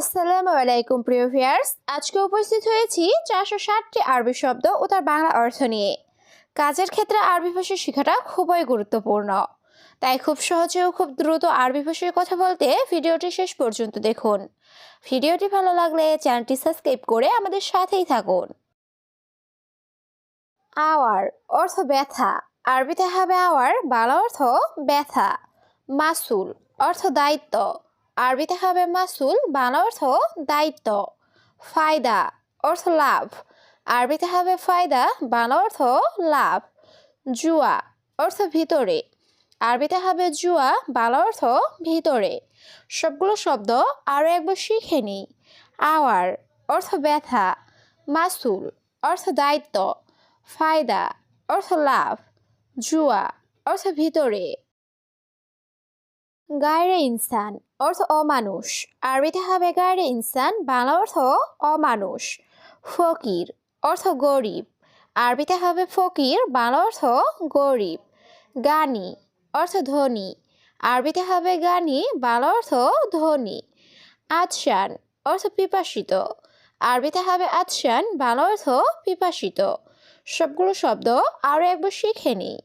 আসসালামু আলাইকুম, প্রিয় ভিয়ার্স আজকে উপস্থিত হয়েছি চারশো ষাটটি আরবি শব্দ ও তার বাংলা অর্থ নিয়ে। কাজের ক্ষেত্রে আরবি ভাষা শেখাটা খুবই গুরুত্বপূর্ণ। তাই খুব সহজে ও খুব দ্রুত আরবি ভাষায় কথা বলতে ভিডিওটি শেষ পর্যন্ত দেখুন। ভিডিওটি ভালো লাগলে চ্যানেলটি সাবস্ক্রাইব করে আমাদের সাথেই থাকুন। আওয়ার অর্থ ব্যথা। আরবিতে হবে আওয়ার, বাংলা অর্থ ব্যথা। মাসুল অর্থ দায়িত্ব। আরবিতে হবে মাসুল, বাংলা অর্থ দায়িত্ব। ফায়দা অর্থ লাভ। আরবিতে হবে ফায়দা, বাংলা অর্থ লাভ। জুয়া অর্থ ভিতরে। আরবিতে হবে জুয়া, বাংলা অর্থ ভিতরে। সবগুলো শব্দ আরও একবার শিখে নিই। আওয়ার অর্থ ব্যথা। মাসুল অর্থ দায়িত্ব। ফায়দা অর্থ লাভ। জুয়া অর্থ ভিতরে। গায়রে ইনসান, অর্থ অমানুষ। আরবিতে হবে গায়রে ইনসান, বাংলা অর্থ অমানুষ। ফকির, অর্থ গরিব। আরবিতে হবে ফকির, বাংলা অর্থ গরিব। গানি, অর্থ ধনী। আরবিতে হবে গানি, বাংলা অর্থ ধনী। আদশান, অর্থ পিপাসিত। আরবিতে হবে আদশান, বাংলা অর্থ পিপাসিত। সবগুলো শব্দ আরও একবার শিখে নিই।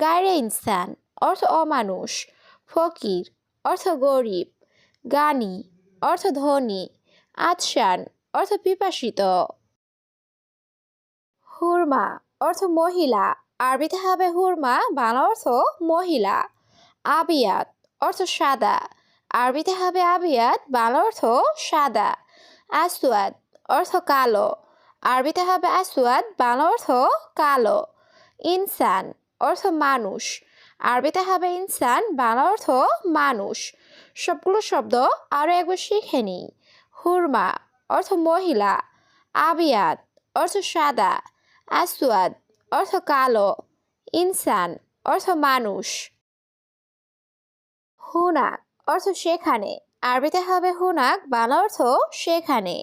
গায়রে ইনসান, অর্থ অমানুষ। ফকির, অর্থ গরিব, গানি, অর্থ ধনী আদশান অর্থ পিপাসিত। হুরমা, অর্থ মহিলা, আরবিতে হবে হুরমা, বাংলা অর্থ মহিলা। আবিয়াত, অর্থ সাদা, আরবিতে হবে আবিয়াত, বাংলা অর্থ সাদা। আসওয়াদ, অর্থ কালো, আরবিতে হবে আসওয়াদ, বাংলা অর্থ কালো। ইনসান, অর্থ মানুষ আরবিতে হবে ইনসান, বাংলা অর্থ মানুষ। সবগুলো শব্দ আরও একবার শিখে নিই। হুরমা অর্থ মহিলা আবিয়াত অর্থ সাদা, আসওয়াদ অর্থ কালো, ইনসান অর্থ মানুষ। হুনাক অর্থ সেখানে আরবিতে হবে হুনাক, বাংলা অর্থ সেখানে।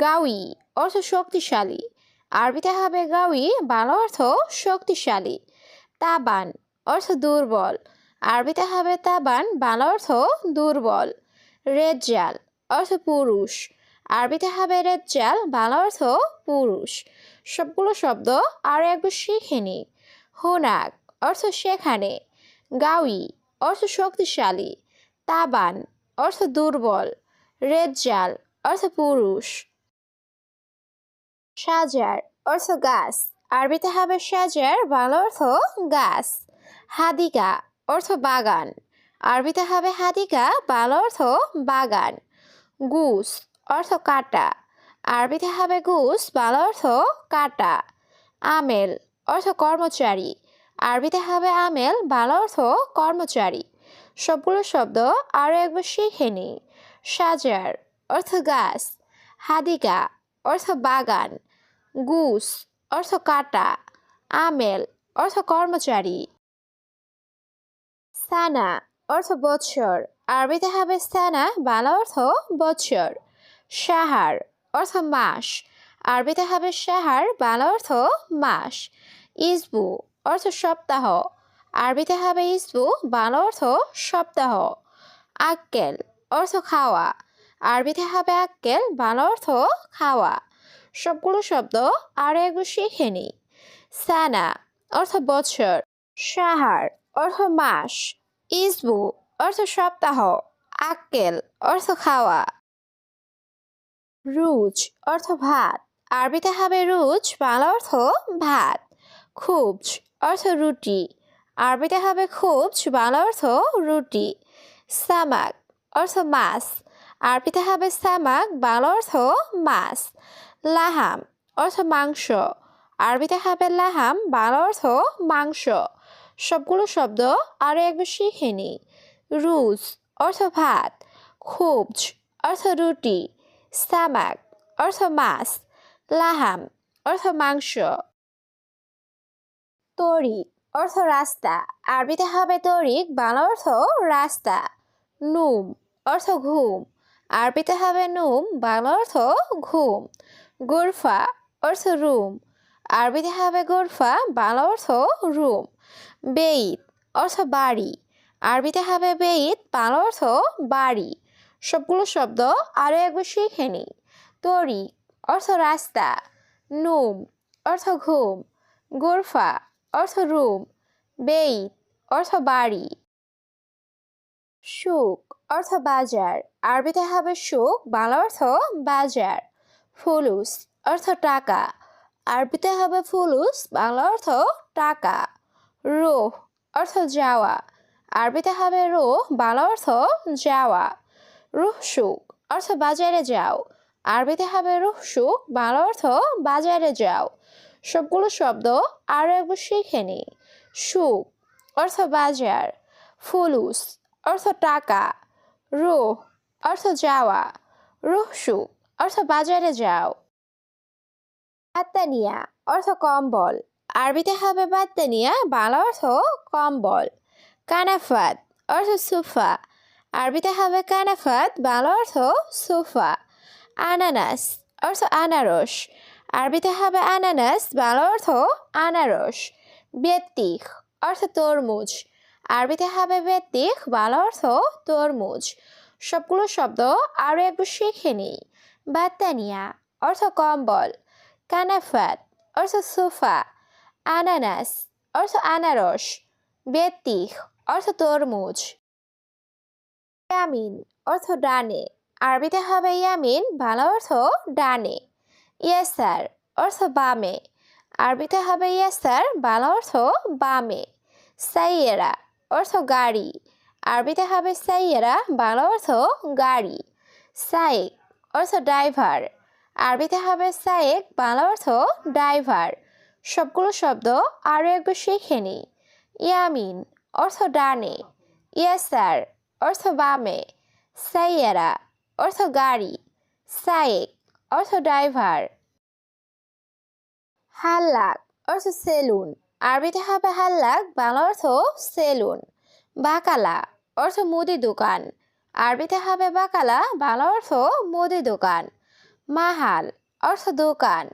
গাউই অর্থ শক্তিশালী আরবিতে হবে গাউই, বাংলা অর্থ শক্তিশালী। তাবান অর্থ দুর্বল। আরবিতে হবে তাবান বাংলা অর্থ দুর্বল। রেজ্জাল অর্থ পুরুষ। আরবিতে হবে রেজ্জাল বাংলা অর্থ পুরুষ। সবগুলো শব্দ আরও একবার শিখে নি। হোনাক অর্থ সেখানে। গাউই অর্থ শক্তিশালী। তাবান অর্থ দুর্বল। রেজ্জাল অর্থ পুরুষ। সাজার অর্থ গাছ। আরবিতে হবে সাজার বাংলা অর্থ গাছ। হাদিকা অর্থ বাগান। আরবিতে হবে হাদিকা, বাল অর্থ বাগান। গুস অর্থ কাটা। আরবিতে হবে গুস, বাল অর্থ কাটা। আমেল অর্থ কর্মচারী। আরবিতে হবে আমেল, বাংলা অর্থ কর্মচারী। সবগুলো শব্দ আরও একবার শিখে নিই সাজার অর্থ গাছ। হাদিকা অর্থ বাগান। গুস অর্থ কাটা। আমেল অর্থ কর্মচারী। সানা অর্থ বৎসর। আরবিতে হবে সানা বাংলা অর্থ বৎসর। সাহার অর্থ মাস। আরবিতে হবে সাহার, বাংলা অর্থ মাস। ইসবু অর্থ সপ্তাহ। আরবিতে হবে ইসবু, বাংলা অর্থ সপ্তাহ। আক্কেল অর্থ খাওয়া। আরবিতে হবে আক্কেল, বাংলা অর্থ খাওয়া। সবগুলো শব্দ আরও একবার শিখে নিই। সানা অর্থ বছর সাহার অর্থ মাস। ইসবু, অর্থ সপ্তাহ, আক্কেল, অর্থ খাওয়া। রুচ অর্থ ভাত। আরবিতে হবে রুচ বাংলা অর্থ ভাত। খুবজ, অর্থ রুটি। আরবিতে হবে খুবজ, বাংলা অর্থ রুটি। সামাক, অর্থ মাছ। আরবিতে হবে সামাক, বাংলা অর্থ মাছ। লাহাম, অর্থ মাংস। আরবিতে হবে লাহাম, বাংলা অর্থ মাংস। সবগুলো শব্দ আরও একবার শিখে নিই। রুজ, অর্থ ভাত। খুবজ, অর্থ রুটি। সামাক অর্থ মাছ। লাহাম, অর্থ মাংস। তরিক অর্থ রাস্তা। আরবিতে হবে তরিক বাংলা অর্থ রাস্তা। নুম, অর্থ ঘুম। আরবিতে হবে নুম, বাংলা অর্থ ঘুম। গোরফা, অর্থ রুম। আরবিতে হবে গোরফা, বাংলা অর্থ রুম। বেইত অর্থ বাড়ি। আরবিতে হবে বেইত, বাংলা অর্থ বাড়ি। সবগুলো শব্দ আরও একবার শিখে নিই। তরি, অর্থ রাস্তা। নুম, অর্থ ঘুম। গোরফা, অর্থ রুম। বেইত, অর্থ বাড়ি। সুখ, অর্থ বাজার। আরবিতে হবে সুখ, বাংলা অর্থ বাজার। ফুলুস, অর্থ টাকা। আরবিতে হবে ফুলুস, বাংলা অর্থ টাকা। রোহ অর্থ যাওয়া। আরবিতে হবে রোহ, বাংলা অর্থ যাওয়া। রুহ সুখ অর্থ বাজারে যাও। আরবিতে হবে রুহ সুখ, বাংলা অর্থ বাজারে যাও। সবগুলো শব্দ আরও একবার শিখে নিই সুখ অর্থ বাজার। ফুলুস অর্থ টাকা। রুহ অর্থ যাওয়া। রুহ সুখ অর্থ বাজারে যাও। বাত্তানিয়া অর্থ কম্বল। আরবিতে হবে বাত্তানিয়া বাংলা অর্থ কম্বল। কানাফাত অর্থ সুফা। আরবিতে হবে কানাফাত, বাংলা অর্থ সুফা। আনানাস অর্থ আনারস। আরবিতে হবে আনানাস, বাংলা অর্থ আনারস। বেত্তিক অর্থ তরমুজ। আরবিতে হবে বেত্তিক বাংলা অর্থ তরমুজ। সবগুলো শব্দ আরও একটু শিখে নিই। বাত্তানিয়া অর্থ কম্বল। কানাফাত অর্থ সোফা। আনানাস, অর্থ আনারস বেত্তিক অর্থ তরমুজ। ইয়ামিন, অর্থ ডানে। আরবিতে হবে ইয়ামিন, বাংলা অর্থ ডানে। ইয়াসার, অর্থ বামে। আরবিতে হবে ইয়াসার, বাংলা অর্থ বামে। সাইয়েরা, অর্থ গাড়ি। আরবিতে হবে সাইয়েরা, বাংলা অর্থ গাড়ি। সাইক অর্থ ড্রাইভার। আরবিতে হবে সাইক বাংলা অর্থ ড্রাইভার। সবগুলো শব্দ আরও একবার শিখে নিই। ইয়ামিন, অর্থ ডানে। ইয়াসার, অর্থ বামে। সাইয়েরা, অর্থ গাড়ি। সাইক অর্থ ড্রাইভার। হাল্লাক, অর্থ সেলুন। আরবিতে হবে হাল্লাক, বাংলা অর্থ সেলুন। বাকালা, অর্থ মুদি দোকান। আরবিতে হবে বাকালা, বাংলা অর্থ মুদি দোকান। মাহাল, অর্থ দোকান।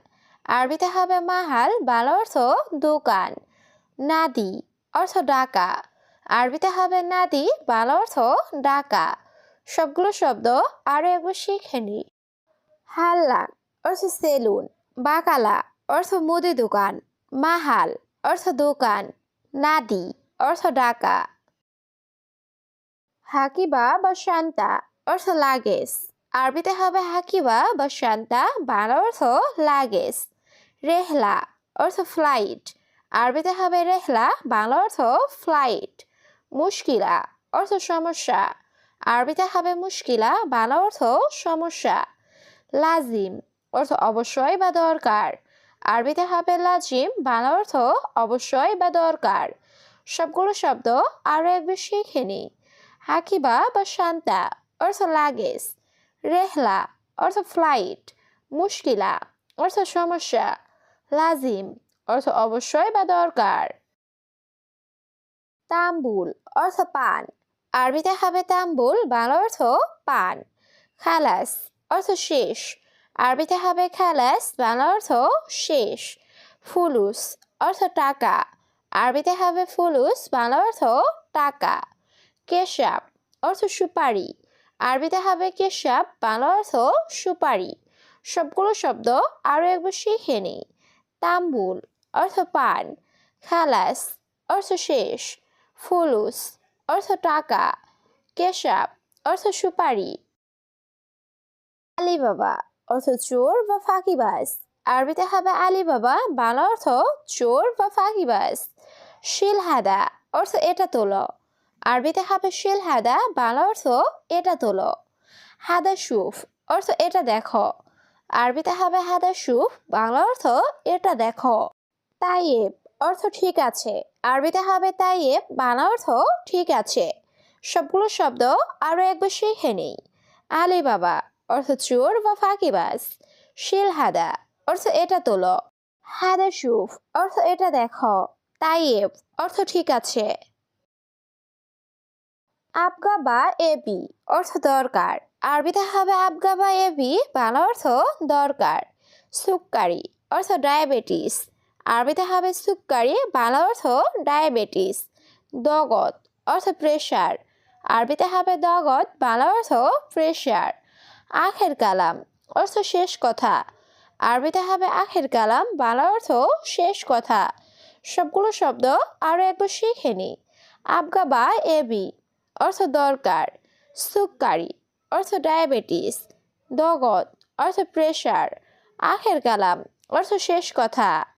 আরবিতে হবে মাহাল, বাংলা অর্থ দোকান। নাদি, অর্থ ডাকা। আরবিতে হবে নাদি, বাংলা অর্থ ডাকা। সবগুলো শব্দ আরও একবার শিখে নি। হাল্লাক অর্থ সেলুন। বাকালা, অর্থ মুদি দোকান। মাহাল, অর্থ দোকান। নাদি, অর্থ ডাকা। হাকিবা বা শান্তা, অর্থ লাগেজ। আরবিতে হবে হাকিবা বা শান্তা, বাংলা অর্থ লাগেজ। রেহলা অর্থ ফ্লাইট আরবিতে হবে রেহলা বাংলা অর্থ ফ্লাইট মুশকিলা, অর্থ সমস্যা। আরবিতে হবে মুশকিলা, বাংলা অর্থ সমস্যা। লাজিম, অর্থ অবশ্যই বা দরকার। আরবিতে হবে লাজিম, বাংলা অর্থ অবশ্যই বা দরকার। সবগুলো শব্দ আরও একবার শিখে নিই হাকিবা বা শান্তা, অর্থ লাগেজ। রেহলা অর্থ ফ্লাইট মুশকিলা, অর্থ সমস্যা। লাজিম, অর্থ অবশ্যই বা দরকার। তাম্বুল, অর্থ পান। আরবিতে হবে তাম্বুল, বাংলা অর্থ পান। খালাস, অর্থ শেষ। আরবিতে হবে খালাস, বাংলা অর্থ শেষ। ফুলুস, অর্থ টাকা। আরবিতে হবে ফুলুস, বাংলা অর্থ টাকা। কেশাব, অর্থ সুপারি। আরবিতে হবে কেশাব, বাংলা অর্থ সুপারি। সবগুলো শব্দ আরও একবার শিখে নিই। তাম্বুল, অর্থ পান, খালাস, অর্থ শেষ, ফুলুস, অর্থ টাকা, কেশাব, অর্থ সুপারি, আলিবাবা, অর্থ চোর বা ফাঁকিবাজ, আরবিতে হবে আলিবাবা, বাংলা অর্থ চোর বা ফাঁকিবাজ, শিলহাদা, অর্থ এটা তোলো, আরবিতে হবে শিলহাদা, বাংলা অর্থ এটা তোলো, হাদা সুফ, অর্থ এটা দেখো। আরবিতে হবে হাদা সুফ বাংলা অর্থ এটা দেখো। তাইয়েব, অর্থ ঠিক আছে। আরবিতে হবে তাইয়েব বাংলা অর্থ ঠিক আছে। সবগুলো শব্দ আরও একবার শিখে নেই আলী বাবা অর্থ চোর বা ফাঁকিবাজ। শিলহাদা, অর্থ এটা তোলো। হাদা সুফ, অর্থ এটা দেখো। তাইয়েব, অর্থ ঠিক আছে। আবগা বা এবি অর্থ দরকার। আরবিতে হবে আবগা বা এবি, বাংলা অর্থ দরকার। সুকারি অর্থ ডায়াবেটিস। আরবিতে হবে সুকারি বাংলা অর্থ ডায়াবেটিস। দগত অর্থ প্রেশার আরবিতে হবে দগত বাংলা অর্থ প্রেশার আখের কালাম অর্থ শেষ কথা। আরবিতে হবে আখের কালাম, বাংলা অর্থ শেষ কথা। সবগুলো শব্দ আরও একবার শিখে নি। আবগা বা এবি অর্থ দরকার। সুকারি অর্থ ডায়াবেটিস। দগত অর্থ প্রেশার। আখের কালাম। অর্থ শেষ কথা।